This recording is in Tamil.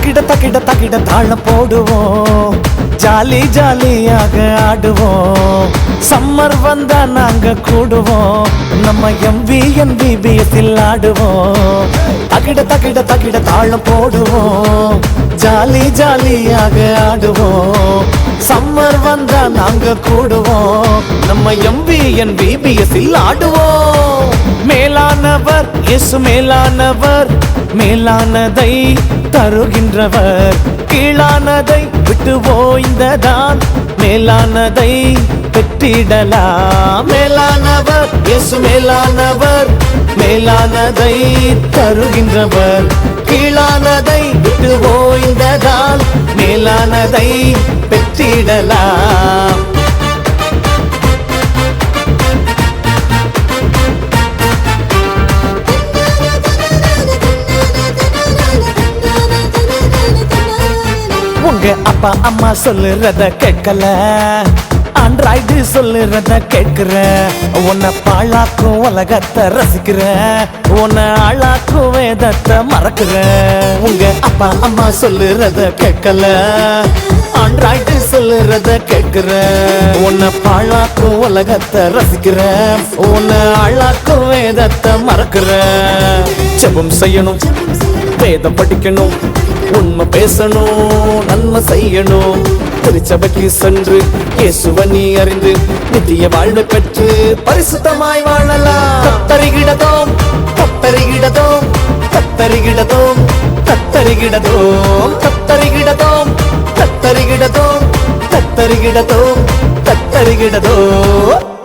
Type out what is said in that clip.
தகிட தகிட தகிட தாளம் போடுவோம். ஜாலி ஜாலியாக ஆடுவோம். சம்மர் வந்தா நாங்க கூடுவோம். நம்ம எம்பி எம்பிபிஎஸ்ஸில் ஆடுவோம். தகிட தகிட தகிட தாளம் போடுவோம். ஜாலி ஜாலியாக ஆடுவோம். சம்மர் வந்தா நாங்க கூடுவோம். நம்ம எம்பி என்பிபிஎஸ்ஸில் ஆடுவோம். மேலானவர் இயேசு மேலானவர். மேலானதை தருகின்றவர். கீழானதை விட்டு ஓய்ந்ததான் மேலானதை பெற்றிடலாம். மேலானவர் எசு மேலானவர் மேலானதை தருகின்றவர். கீழானதை விட்டு ஓய்ந்ததால் மேலானதை பெற்றிடலாம். உங்க அப்பா அம்மா சொல்லுறத கேட்கல. ஆண்ட்ராய்டு சொல்லுறத கேட்கிற. உன்னை பாழாக்கும் உலகத்தை ரசிக்கிற. உன்னை ஆளாக்கும் வேதத்தை மறக்கிற. உங்க அப்பா அம்மா சொல்லுறத கேட்கல. ஆண்ட்ராய்டு சொல்லுறத கேட்கிற. உன்னை பாழாக்கும் உலகத்தை ரசிக்கிற. உன்னை ஆளாக்கும் வேதத்தை மறக்கிற. ஜபம் செய்யணும் வேதம் படிக்கணும். உண்மை பேசணும் நன்மை செய்யணும். திருச்சபைக்கு சென்று இயேசுவ நீ அறிந்து நித்திய வாழ்வை பெற்று பரிசுத்தமாய் வாழலாம். கத்தரிகிடதோம் கத்தரிகிடதோம் கத்தரிகிடதோம் கத்தரிகிடதோம் கத்தரிகிடதோம் கத்தரிகிடதோம் கத்தரிகிடதோம் கத்தரிகிடதோம்.